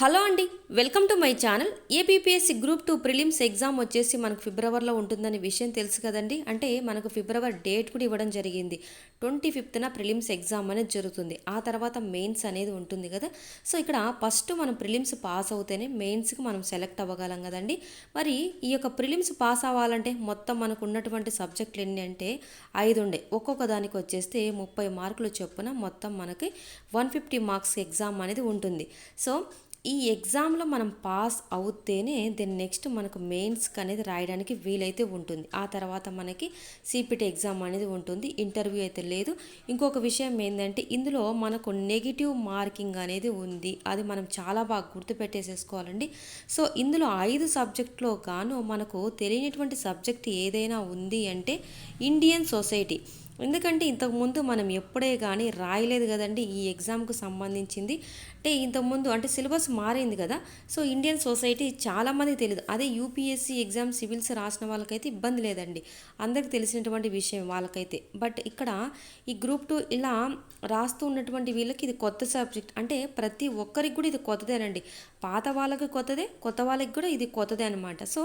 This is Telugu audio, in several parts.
హలో అండి welcome to my channel. APPSC group two prelims exam వచ్చేసి మనకు ఫిబ్రవరిలో ఉంటుందనే విషయం తెలుసు కదండి. అంటే మనకు ఫిబ్రవరి డేట్ కూడా ఇవ్వడం జరిగింది. ట్వంటీ ఫిఫ్త్న ప్రిలిమ్స్ ఎగ్జామ్ అనేది జరుగుతుంది. ఆ తర్వాత మెయిన్స్ అనేది ఉంటుంది కదా. సో ఇక్కడ ఫస్ట్ మనం ప్రిలిమ్స్ పాస్ అవుతేనే మెయిన్స్కి మనం సెలెక్ట్ అవ్వగలం కదండి. మరి ఈ యొక్క ప్రిలిమ్స్ పాస్ అవ్వాలంటే మొత్తం మనకు ఉన్నటువంటి సబ్జెక్టులు ఎన్ని అంటే ఐదు ఉండే. ఒక్కొక్క దానికి వచ్చేస్తే ముప్పై మార్కులు చొప్పున మొత్తం మనకి వన్ ఫిఫ్టీ మార్క్స్ ఎగ్జామ్ అనేది ఉంటుంది. సో ఈ ఎగ్జామ్లో మనం పాస్ అవుతేనే దెన్ నెక్స్ట్ మనకు మెయిన్స్కి అనేది రాయడానికి వీలైతే ఉంటుంది. ఆ తర్వాత మనకి సిపిటి ఎగ్జామ్ అనేది ఉంటుంది. ఇంటర్వ్యూ అయితే లేదు. ఇంకొక విషయం ఏంటంటే ఇందులో మనకు నెగిటివ్ మార్కింగ్ అనేది ఉంది. అది మనం చాలా బాగా గుర్తుపెట్టేసేసుకోవాలండి. సో ఇందులో ఐదు సబ్జెక్టులో గాను మనకు తెలియనటువంటి సబ్జెక్ట్ ఏదైనా ఉంది అంటే ఇండియన్ సొసైటీ. ఎందుకంటే ఇంతకుముందు మనం ఎప్పుడే కానీ రాయలేదు కదండి ఈ ఎగ్జామ్కు సంబంధించింది. అంటే ఇంతకుముందు అంటే సిలబస్ మారింది కదా. సో ఇండియన్ సొసైటీ చాలామంది తెలియదు అదే యూపీఎస్సీ ఎగ్జామ్ సివిల్స్ రాసిన వాళ్ళకైతే ఇబ్బంది లేదండి. అందరికి తెలిసినటువంటి విషయం వాళ్ళకైతే. బట్ ఇక్కడ ఈ గ్రూప్ టూ ఇలా రాస్తూ ఉన్నటువంటి వీళ్ళకి ఇది కొత్త సబ్జెక్ట్. అంటే ప్రతి ఒక్కరికి కూడా ఇది కొత్తదేనండి. పాత వాళ్ళకి కొత్తదే కొత్త వాళ్ళకి కూడా ఇది కొత్తదే అనమాట సో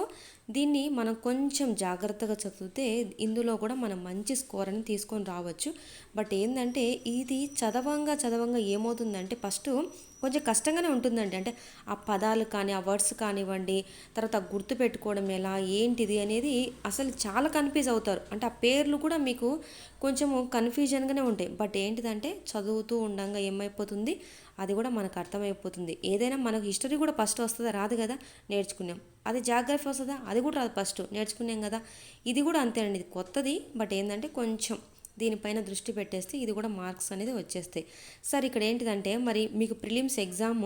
దీన్ని మనం కొంచెం జాగ్రత్తగా చదివితే ఇందులో కూడా మనం మంచి స్కోర్ అని తీసుకొని రావచ్చు. బట్ ఏంటంటే ఇది చదవంగా చదవంగా ఏమవుతుందంటే ఫస్ట్ కొంచెం కష్టంగానే ఉంటుందండి. అంటే ఆ పదాలు కానీ ఆ వర్డ్స్ కానివ్వండి తర్వాత గుర్తు పెట్టుకోవడం ఎలా ఏంటిది అనేది అసలు చాలా కన్ఫ్యూజ్ అవుతారు. అంటే ఆ పేర్లు కూడా మీకు కొంచెము కన్ఫ్యూజన్గానే ఉంటాయి. బట్ ఏంటిదంటే చదువుతూ ఉండగా ఏమైపోతుంది అది కూడా మనకు అర్థమైపోతుంది. ఏదైనా మనకు హిస్టరీ కూడా ఫస్ట్ వస్తుందా రాదు కదా నేర్చుకున్నాం. అది జాగ్రఫీ వస్తుందా అది కూడా రాదు ఫస్ట్ నేర్చుకున్నాం కదా. ఇది కూడా అంతేనండి ఇది కొత్తది బట్ ఏంటంటే కొంచెం దీనిపైన దృష్టి పెట్టేస్తే ఇది కూడా మార్క్స్ అనేది వచ్చేస్తాయి. సార్ ఇక్కడ ఏంటిదంటే మరి మీకు ప్రిలిమ్స్ ఎగ్జామ్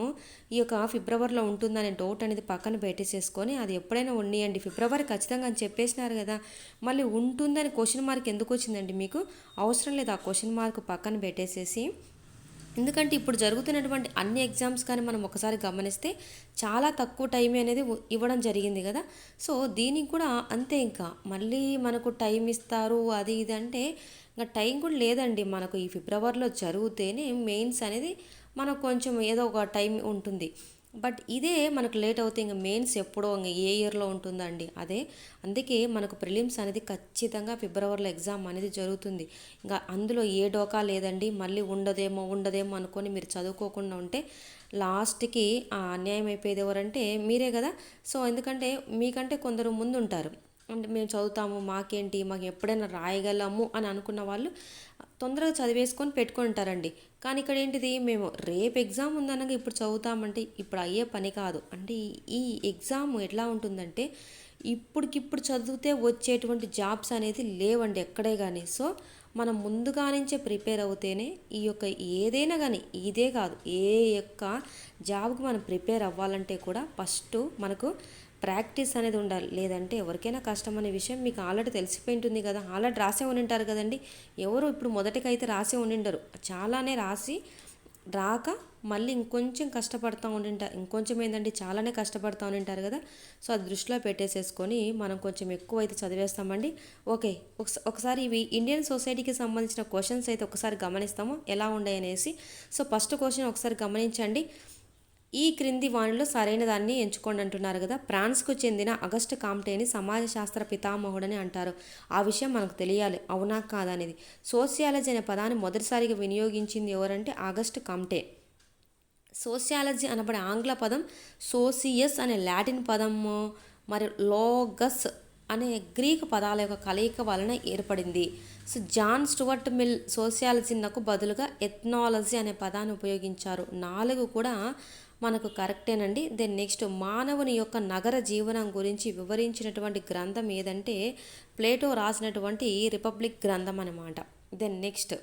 ఈ యొక్క ఫిబ్రవరిలో ఉంటుందనే డౌట్ అనేది పక్కన పెట్టేసేసుకొని అది ఎప్పుడైనా ఉండేయండి. ఫిబ్రవరి ఖచ్చితంగా అని చెప్పేసినారు కదా మళ్ళీ ఉంటుందని క్వశ్చన్ మార్క్ ఎందుకు వచ్చిందండి మీకు? అవసరం లేదు ఆ క్వశ్చన్ మార్క్ పక్కన పెట్టేసేసి. ఎందుకంటే ఇప్పుడు జరుగుతున్నటువంటి అన్ని ఎగ్జామ్స్ కానీ మనం ఒకసారి గమనిస్తే చాలా తక్కువ టైం అనేది ఇవ్వడం జరిగింది కదా. సో దీనికి కూడా అంతే ఇంకా. మళ్ళీ మనకు టైం ఇస్తారు అది ఇది అంటే ఇంకా టైం కూడా లేదండి మనకు ఈ ఫిబ్రవరిలో జరిగితేనే మెయిన్స్ అనేది మనకు కొంచెం ఏదో ఒక టైం ఉంటుంది. బట్ ఇదే మనకు లేట్ అవుతే ఇంకా మెయిన్స్ ఎప్పుడో ఇంకా ఏ ఇయర్లో ఉంటుందండి? అదే అందుకే మనకు ప్రిలిమ్స్ అనేది ఖచ్చితంగా ఫిబ్రవరిలో ఎగ్జామ్ అనేది జరుగుతుంది. ఇంకా అందులో ఏ డోకా లేదండి. మళ్ళీ ఉండదేమో ఉండదేమో అనుకొని మీరు చదువుకోకుండా ఉంటే లాస్ట్కి ఆ అన్యాయం అయిపోయేది ఎవరంటే మీరే కదా. సో ఎందుకంటే మీకంటే కొందరు ముందు ఉంటారు అంటే మేము చదువుతాము మాకేంటి మాకు ఎప్పుడైనా రాయగలము అని అనుకున్న వాళ్ళు తొందరగా చదివేసుకొని పెట్టుకుంటారండి ఉంటారండి. కానీ ఇక్కడ ఏంటిది మేము రేపు ఎగ్జామ్ ఉందనగా ఇప్పుడు చదువుతామంటే ఇప్పుడు అయ్యే పని కాదు. అంటే ఈ- ఈ ఎగ్జామ్ ఎట్లా ఉంటుందంటే ఇప్పటికిప్పుడు చదివితే వచ్చేటువంటి జాబ్స్ అనేది లేవండి ఎక్కడే కానీ. సో మనం ముందుగా నుంచే ప్రిపేర్ అవుతేనే ఈ యొక్క ఏదైనా కానీ ఇదే కాదు ఏ యొక్క జాబ్కి మనం ప్రిపేర్ అవ్వాలంటే కూడా ఫస్ట్ మనకు ప్రాక్టీస్ అనేది ఉండాలి. లేదంటే ఎవరికైనా కష్టం అనే విషయం మీకు ఆల్రెడీ తెలిసిపోయి ఉంటుంది కదా. ఆల్రెడీ రాసే ఉండింటారు కదండి. ఎవరు ఇప్పుడు మొదటికైతే రాసే ఉండిండరు చాలానే రాసి రాక మళ్ళీ ఇంకొంచెం కష్టపడతా ఉండింటారు ఇంకొంచెం ఏంటంటే చాలానే కష్టపడతా ఉండింటారు కదా. సో అది దృష్టిలో పెట్టేసేసుకొని మనం కొంచెం ఎక్కువ అయితే చదివేస్తామండి. ఓకే ఒకసారి ఇవి ఇండియన్ సొసైటీకి సంబంధించిన క్వశ్చన్స్ అయితే ఒకసారి గమనిస్తాము. ఎలా ఉన్నాయనేసి సో ఫస్ట్ క్వశ్చన్ ఒకసారి గమనించండి. ఈ క్రింది వాణిలో సరైన దాన్ని ఎంచుకోండి అంటున్నారు కదా. ఫ్రాన్స్కు చెందిన అగస్ట్ కామ్టేని సమాజ శాస్త్ర పితామహుడని అంటారు. ఆ విషయం మనకు తెలియాలి. అవునా కాదా అనేది. సోషియాలజీ అనే పదాన్ని మొదటిసారిగా వినియోగించింది ఎవరంటే ఆగస్ట్ కామ్టే సోషియాలజీ అనబడే ఆంగ్ల పదం సోసియస్ అనే లాటిన్ పదము మరి లోగస్ అనే గ్రీక్ పదాల యొక్క కలయిక వలన ఏర్పడింది. సో జాన్ స్టువర్ట్ మిల్ సోషియాలజీనకు బదులుగా ఎథ్నాలజీ అనే పదాన్ని ఉపయోగించారు. నాలుగు కూడా మనకు కరెక్టేనండి. దెన్ నెక్స్ట్ మానవుని యొక్క నగర జీవనం గురించి వివరించినటువంటి గ్రంథం ఏదంటే ప్లేటో రాసినటువంటి రిపబ్లిక్ గ్రంథం అనమాట దెన్ నెక్స్ట్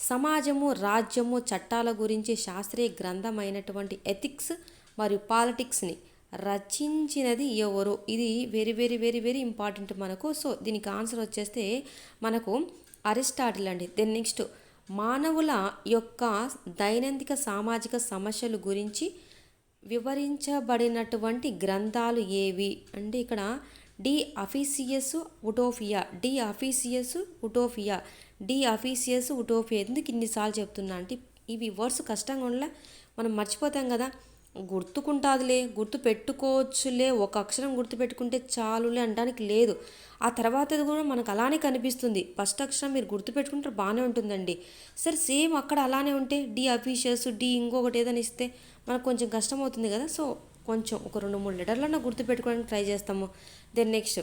సమాజము రాజ్యము చట్టాల గురించి శాస్త్రీయ గ్రంథం అయినటువంటి ఎథిక్స్ మరియు పాలిటిక్స్ని రచించినది ఎవరు? ఇది very very very very important మనకు. సో దీనికి ఆన్సర్ వచ్చేస్తే మనకు అరిస్టాటిల్ అండి. దెన్ నెక్స్ట్ మానవుల యొక్క దైనందిక సామాజిక సమస్యల గురించి వివరించబడినటువంటి గ్రంథాలు ఏవి? అంటే ఇక్కడ De Officiis Utopia De Officiis Utopia De Officiis Utopia ఎందుకు ఇన్నిసార్లు చెప్తున్నా అంటే ఇవి వర్డ్స్ కష్టంగా ఉండలే మనం మర్చిపోతాం కదా. గుర్తుకుంటాదిలే గుర్తు పెట్టుకోవచ్చులే ఒక అక్షరం గుర్తు పెట్టుకుంటే చాలులే అనడానికి లేదు. ఆ తర్వాతది కూడా మనకు అలానే కనిపిస్తుంది. ఫస్ట్ అక్షరం మీరు గుర్తు పెట్టుకుంటే బాగానే ఉంటుందండి. సరే సేమ్ అక్కడ అలానే ఉంటే డి అఫీషియల్స్ డి ఇంకొకటి ఏదైనా ఇస్తే మనకు కొంచెం కష్టం అవుతుంది కదా. సో కొంచెం ఒక రెండు మూడు లెటర్లన్నా గుర్తు పెట్టుకోవడానికి ట్రై చేస్తాము. Then next.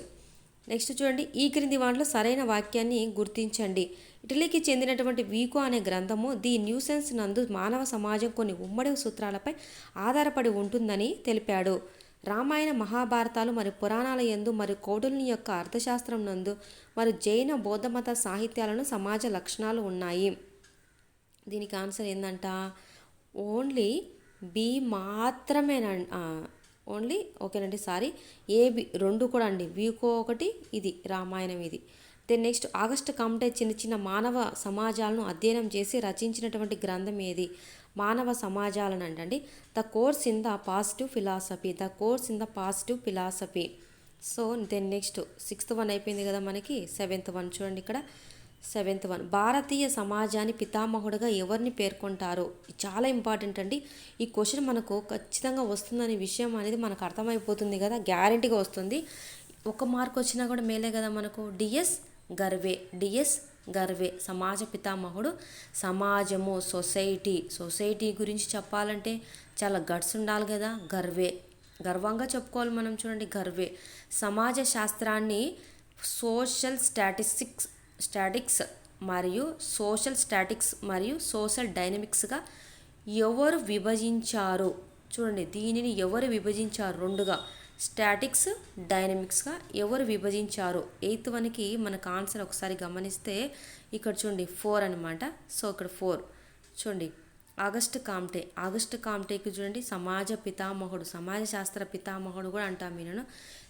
నెక్స్ట్ చూడండి ఈ క్రింది వాటిలో సరైన వాక్యాన్ని గుర్తించండి. ఇటలీకి చెందినటువంటి వీకో అనే గ్రంథము ది న్యూసెన్స్ నందు మానవ సమాజం కొన్ని ఉమ్మడి సూత్రాలపై ఆధారపడి ఉంటుందని తెలిపాడు. రామాయణ మహాభారతాలు మరియు పురాణాల యందు మరియు కోడుల్ని యొక్క అర్థశాస్త్రం నందు మరియు జైన బౌద్ధమత సాహిత్యాలను సమాజ లక్షణాలు ఉన్నాయి. దీనికి ఆన్సర్ ఏంటంట ఓన్లీ బి మాత్రమేనండి ఓన్లీ ఓకేనండి సారీ. ఏబి రెండు కూడా అండి. వీకో ఒకటి ఇది రామాయణం ఇది. దెన్ నెక్స్ట్ ఆగస్ట్ కామ్టే చిన్న చిన్న మానవ సమాజాలను అధ్యయనం చేసి రచించినటువంటి గ్రంథం ఏది? మానవ సమాజాలను అంటండి the course in the positive philosophy the course in the positive philosophy. So then next sixth one అయిపోయింది కదా మనకి సెవెంత్ వన్ చూడండి ఇక్కడ. Seventh one. భారతీయ సమాజాన్ని పితామహుడుగా ఎవరిని పేర్కొంటారు? చాలా ఇంపార్టెంట్ అండి. ఈ క్వశ్చన్ మనకు ఖచ్చితంగా వస్తుందనే విషయం అనేది మనకు అర్థమైపోతుంది కదా గ్యారంటీగా వస్తుంది. ఒక మార్క్ వచ్చినా కూడా మేలే కదా మనకు. డిఎస్ గర్వే డిఎస్ గర్వే సమాజ పితామహుడు సమాజము సొసైటీ. సొసైటీ గురించి చెప్పాలంటే చాలా గట్స్ ఉండాలి కదా గర్వే. గర్వంగా చెప్పుకోవాలి మనం చూడండి గర్వే. సమాజ శాస్త్రాన్ని సోషల్ స్టాటిస్టిక్స్ స్టాటిక్స్ మరియు సోషల్ స్టాటిక్స్ మరియు సోషల్ డైనమిక్స్గా ఎవరు విభజించారు? చూడండి దీనిని ఎవరు విభజించారు? రెండుగా స్టాటిక్స్ డైనమిక్స్గా ఎవరు విభజించారు? ఎయిత్ వన్కి మనకు ఆన్సర్ ఒకసారి గమనిస్తే ఇక్కడ చూడండి ఫోర్ అనమాట సో ఇక్కడ ఫోర్. చూడండి ఆగస్టు కామ్టే ఆగస్టు కామ్టేకి చూడండి సమాజ పితామహుడు సమాజ శాస్త్ర పితామహుడు కూడా అంటాం నేను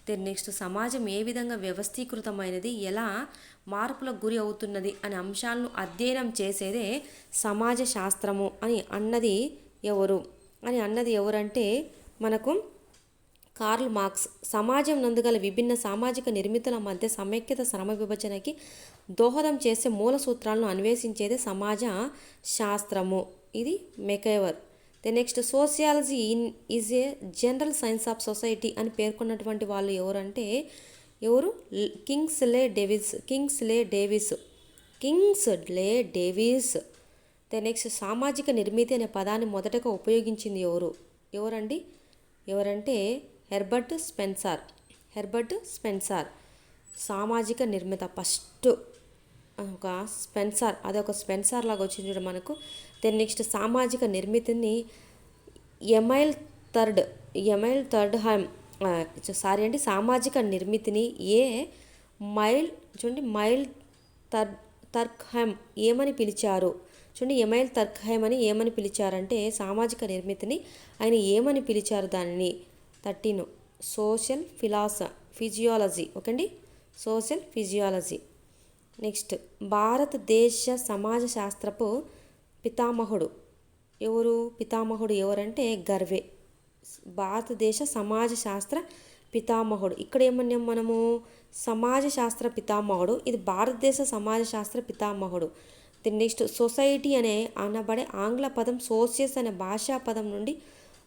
దెన్ నెక్స్ట్ సమాజం ఏ విధంగా వ్యవస్థీకృతమైనది ఎలా మార్పులకు గురి అవుతున్నది అనే అంశాలను అధ్యయనం చేసేదే సమాజ శాస్త్రము అని అన్నది ఎవరు? అని అన్నది ఎవరంటే మనకు కార్ల్ మార్క్స్. సమాజం నందుగల విభిన్న సామాజిక నిర్మితుల మధ్య సమైక్యత శ్రమ విభజనకి దోహదం చేసే మూల సూత్రాలను అన్వేషించేది సమాజ శాస్త్రము. ఇది MacIver. The next sociology in is a general science of society అని పేర్కొన్నటువంటి వాళ్ళు ఎవరంటే ఎవరు? Kingsley Davis Kingsley Davis. Kingsley Davis. The next సామాజిక నిర్మితి అనే పదాన్ని మొదటగా ఉపయోగించింది ఎవరు? ఎవరండి? ఎవరంటే హెర్బర్ట్ స్పెన్సార్. హెర్బర్ట్ స్పెన్సార్. సామాజిక నిర్మిత ఫస్ట్ ఒక స్పెన్సార్ అదొక స్పెన్సార్ లాగా వచ్చింది చూడ మనకు. దెన్ నెక్స్ట్ సామాజిక నిర్మితిని Emile Durkheim Emile Durkheim sorry అండి సామాజిక నిర్మితిని ఏ మైల్ చూడండి మైల్ తర్ తర్క్హైమ్ ఏమని పిలిచారు చూడండి ఎమైల్ తర్క్హైమ్ అని ఏమని పిలిచారంటే సామాజిక నిర్మితిని ఆయన ఏమని పిలిచారు దానిని థర్టీన్ సోషల్ ఫిలాస ఫిజియాలజీ ఓకే అండి సోషల్ ఫిజియాలజీ నెక్స్ట్ భారతదేశ సమాజ శాస్త్రపు పితామహుడు. ఎవరు? పితామహుడు ఎవరంటే గర్వే. భారతదేశ సమాజ శాస్త్ర పితామహుడు. ఇక్కడ ఏమన్నాం మనము? సమాజ శాస్త్ర పితామహుడు. ఇది భారతదేశ సమాజ శాస్త్ర పితామహుడు. ది నెక్స్ట్ సొసైటీ అనే అనబడే ఆంగ్ల పదం సోసియస్ అనే భాషా పదం నుండి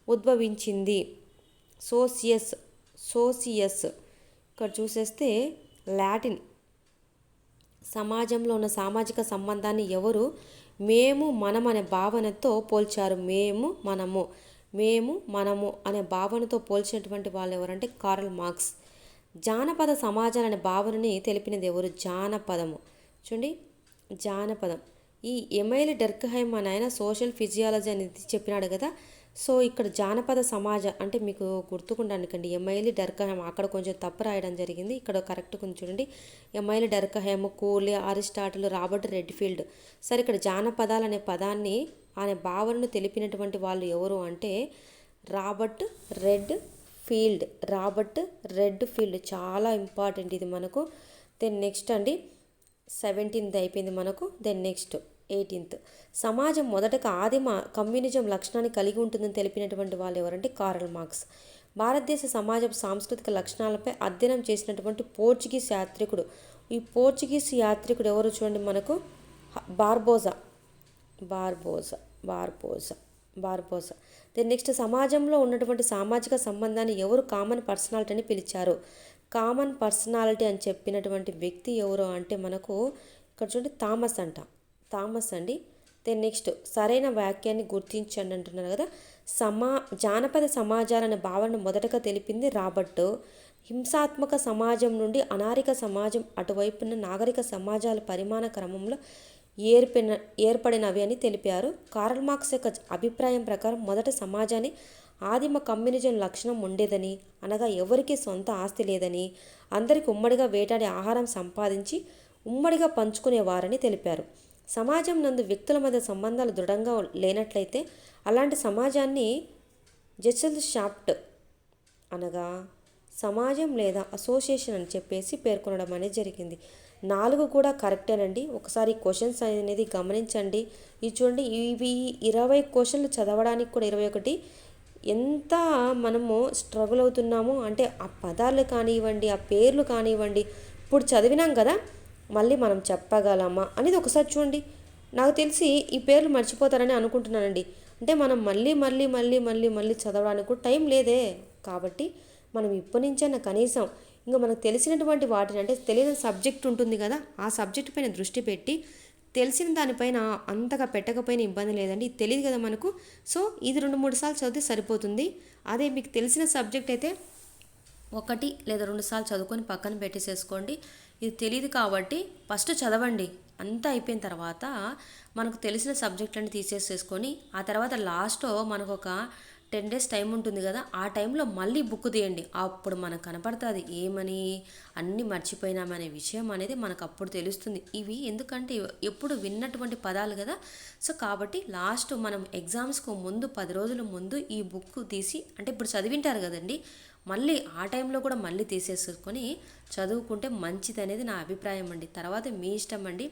ఉద్భవించింది. సోసియస్ సోసియస్ ఇక్కడ చూసేస్తే లాటిన్. సమాజంలో ఉన్న సామాజిక సంబంధాన్ని ఎవరు మేము మనం అనే భావనతో పోల్చారు. మేము మనము. మేము మనము అనే భావనతో పోల్చినటువంటి వాళ్ళు ఎవరంటే కార్ల్ మార్క్స్. జానపద సమాజాలు అనే భావనని తెలిపినది ఎవరు? జానపదము. చూడండి. జానపదం. ఈ ఎమైల్ డెర్క్హైమ్ అని ఆయన సోషల్ ఫిజియాలజీ అనేది చెప్పినాడు కదా. సో ఇక్కడ జానపద సమాజ అంటే మీకు గుర్తుకుండానికండి ఎమైలి డర్కహేమ్ అక్కడ కొంచెం తప్పు రాయడం జరిగింది. ఇక్కడ కరెక్ట్ కొంచెం చూడండి. ఎమైలి డర్కహేమ్ కూలీ అరిస్టాటిల్ రాబర్ట్ రెడ్ఫీల్డ్ సరే ఇక్కడ జానపదాలు అనే పదాన్ని అనే భావనను తెలిపినటువంటి వాళ్ళు ఎవరు అంటే Robert Redfield Robert Redfield చాలా ఇంపార్టెంట్ ఇది మనకు. దెన్ నెక్స్ట్ అండి సెవెంటీన్త్ అయిపోయింది మనకు. Then next eighteenth. సమాజం మొదటగా ఆదిమ కమ్యూనిజం లక్షణాన్ని కలిగి ఉంటుందని తెలిపినటువంటి వాళ్ళు ఎవరంటే కారల్ మార్క్స్. భారతదేశ సమాజం సాంస్కృతిక లక్షణాలపై అధ్యయనం చేసినటువంటి పోర్చుగీస్ యాత్రికుడు. ఈ పోర్చుగీస్ యాత్రికుడు ఎవరు చూడండి మనకు? Barbosa. Barbosa Barbosa బార్బోజా. Then next సమాజంలో ఉన్నటువంటి సామాజిక సంబంధాన్ని ఎవరు కామన్ పర్సనాలిటీ అని పిలిచారు? కామన్ పర్సనాలిటీ అని చెప్పినటువంటి వ్యక్తి ఎవరు అంటే మనకు ఇక్కడ చూడండి థామస్ అంట. థామస్ అండి. దెన్ నెక్స్ట్ సరైన వాక్యాన్ని గుర్తించండి అంటున్నారు కదా. సమా జానపద సమాజాలనే భావనను మొదటగా తెలిపింది రాబర్ట్. హింసాత్మక సమాజం నుండి అనారిక సమాజం అటువైపున నాగరిక సమాజాల పరిమాణ క్రమంలో ఏర్పడిన ఏర్పడినవి అని తెలిపారు. కార్ల్ మార్క్స్ యొక్క అభిప్రాయం ప్రకారం మొదట సమాజాన్ని ఆదిమ కమ్యూనిజం లక్షణం ఉండేదని అనగా ఎవరికీ సొంత ఆస్తి లేదని అందరికి ఉమ్మడిగా వేటాడి ఆహారం సంపాదించి ఉమ్మడిగా పంచుకునేవారని తెలిపారు. సమాజం నందు వ్యక్తుల మధ్య సంబంధాలు దృఢంగా లేనట్లయితే అలాంటి సమాజాన్ని జెసల్ షాప్ట్ అనగా సమాజం లేదా అసోసియేషన్ అని చెప్పేసి పేర్కొనడం అనేది జరిగింది. నాలుగు కూడా కరెక్టేనండి ఒకసారి క్వశ్చన్స్ అనేది గమనించండి. ఇది చూడండి. ఇవి ఇరవై క్వశ్చన్లు చదవడానికి కూడా ఇరవై ఒకటి. ఎంత మనము స్ట్రగుల్ అవుతున్నామో అంటే ఆ పదాలు కానివ్వండి ఆ పేర్లు కానివ్వండి. ఇప్పుడు చదివినాం కదా. మళ్ళీ మనం చెప్పగలమా? అనేది ఒకసారి చూడండి. నాకు తెలిసి ఈ పేర్లు మర్చిపోతారని అనుకుంటున్నానండి. అంటే మనం మళ్ళీ మళ్ళీ మళ్ళీ మళ్ళీ మళ్ళీ చదవడానికి టైం లేదే. కాబట్టి మనం ఇప్పటి నుంచైనా కనీసం ఇంకా మనకు తెలిసినటువంటి వాటిని అంటే తెలియని సబ్జెక్ట్ ఉంటుంది కదా ఆ సబ్జెక్ట్ పైన దృష్టి పెట్టి తెలిసిన దానిపైన అంతగా పెట్టకపోయినా ఇబ్బంది లేదండి. తెలియదు కదా మనకు. సో ఇది రెండు మూడు సార్లు చదివితే సరిపోతుంది. అదే మీకు తెలిసిన సబ్జెక్ట్ అయితే ఒకటి లేదా రెండు సార్లు చదువుకొని పక్కన పెట్టేసేసుకోండి. ఇది తెలియదు కాబట్టి ఫస్ట్ చదవండి. అంతా అయిపోయిన తర్వాత మనకు తెలిసిన సబ్జెక్టులను తీసేసేసుకొని ఆ తర్వాత లాస్ట్లో మనకు ఒక టెన్ డేస్ టైం ఉంటుంది కదా ఆ టైంలో మళ్ళీ బుక్ తీయండి. అప్పుడు మనకు కనపడుతుంది ఏమని అన్నీ మర్చిపోయినామనే విషయం అనేది మనకు అప్పుడు తెలుస్తుంది. ఇవి ఎందుకంటే ఎప్పుడు విన్నటువంటి పదాలు కదా. సో కాబట్టి లాస్ట్ మనం ఎగ్జామ్స్కు ముందు పది రోజుల ముందు ఈ బుక్ తీసి అంటే ఇప్పుడు చదివింటారు కదండి మళ్ళీ ఆ టైంలో కూడా మళ్ళీ తీసేసుకొని చదువుకుంటే మంచిది అనేది నా అభిప్రాయం అండి. తర్వాత మీ ఇష్టం అండి.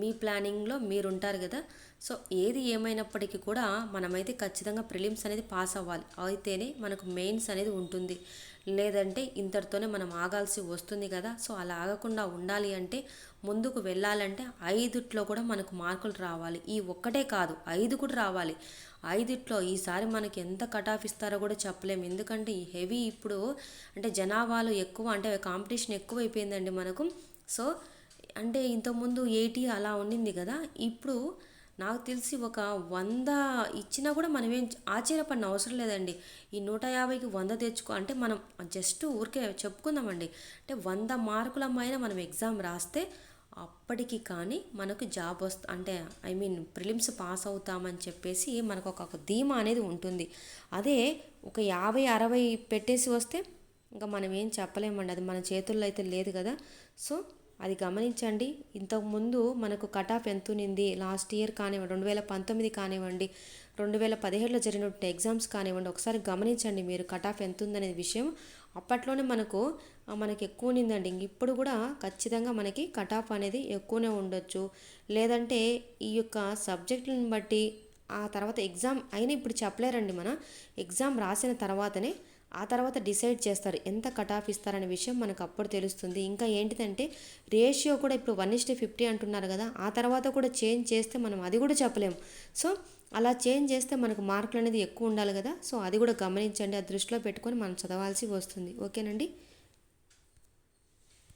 మీ ప్లానింగ్లో మీరు ఉంటారు కదా. సో ఏది ఏమైనప్పటికీ కూడా మనమైతే ఖచ్చితంగా ప్రిలిమ్స్ అనేది పాస్ అవ్వాలి. అయితేనే మనకు మెయిన్స్ అనేది ఉంటుంది. లేదంటే ఇంతటితోనే మనం ఆగాల్సి వస్తుంది కదా. సో అలా ఆగకుండా ఉండాలి అంటే ముందుకు వెళ్ళాలంటే ఐదుట్లో కూడా మనకు మార్కులు రావాలి. ఈ ఒక్కటే కాదు ఐదు కూడా రావాలి. ఐదుట్లో ఈసారి మనకి ఎంత కట్ ఆఫ్ ఇస్తారో కూడా చెప్పలేము ఎందుకంటే ఈ హెవీ ఇప్పుడు అంటే జనాభాలు ఎక్కువ అంటే కాంపిటీషన్ ఎక్కువ అయిపోయిందండి మనకు. సో అంటే ఇంతకుముందు ఎయిటీ అలా ఉండింది కదా ఇప్పుడు నాకు తెలిసి ఒక వంద ఇచ్చినా కూడా మనం ఏం ఆశ్చర్యపడిన అవసరం లేదండి. ఈ నూట యాభైకి వంద తెచ్చుకో అంటే మనం జస్ట్ ఊరికే చెప్పుకుందామండి. అంటే వంద మార్కుల పైన మనం ఎగ్జామ్ రాస్తే అప్పటికి కానీ మనకు జాబ్ వస్త అంటే ఐ మీన్ ప్రిలిమ్స్ పాస్ అవుతామని చెప్పేసి మనకు ఒక ధీమా అనేది ఉంటుంది. అదే ఒక యాభై అరవై పెట్టేసి వస్తే ఇంకా మనం ఏం చెప్పలేమండి. అది మన చేతుల్లో అయితే లేదు కదా. సో అది గమనించండి. ఇంతకుముందు మనకు కట్ ఆఫ్ ఎంత ఉన్నింది? లాస్ట్ ఇయర్ కానివ్వండి రెండు వేల పంతొమ్మిది కానివ్వండి రెండు వేల పదిహేడులో జరిగినటువంటి ఎగ్జామ్స్ కానివ్వండి ఒకసారి గమనించండి మీరు కట్ ఆఫ్ ఎంత ఉందనే విషయం. అప్పట్లోనే మనకు మనకి ఎక్కువ ఉన్నిందండి. ఇంక ఇప్పుడు కూడా ఖచ్చితంగా మనకి కట్ ఆఫ్ అనేది ఎక్కువనే ఉండొచ్చు. లేదంటే ఈ యొక్క సబ్జెక్టులను బట్టి ఆ తర్వాత ఎగ్జామ్ అయినా ఇప్పుడు చెప్పలేరండి మన. ఎగ్జామ్ రాసిన తర్వాతనే ఆ తర్వాత డిసైడ్ చేస్తారు ఎంత కట్ ఆఫ్ ఇస్తారనే విషయం మనకు అప్పుడు తెలుస్తుంది. ఇంకా ఏంటిదంటే రేషియో కూడా ఇప్పుడు వన్ ఇస్టే ఫిఫ్టీ అంటున్నారు కదా ఆ తర్వాత కూడా చేంజ్ చేస్తే మనం అది కూడా చెప్పలేము. సో అలా చేంజ్ చేస్తే మనకు మార్కులు అనేది ఎక్కువ ఉండాలి కదా సో అది కూడా గమనించండి ఆ దృష్టిలో పెట్టుకొని మనం చదవాల్సి వస్తుంది. ఓకేనండి?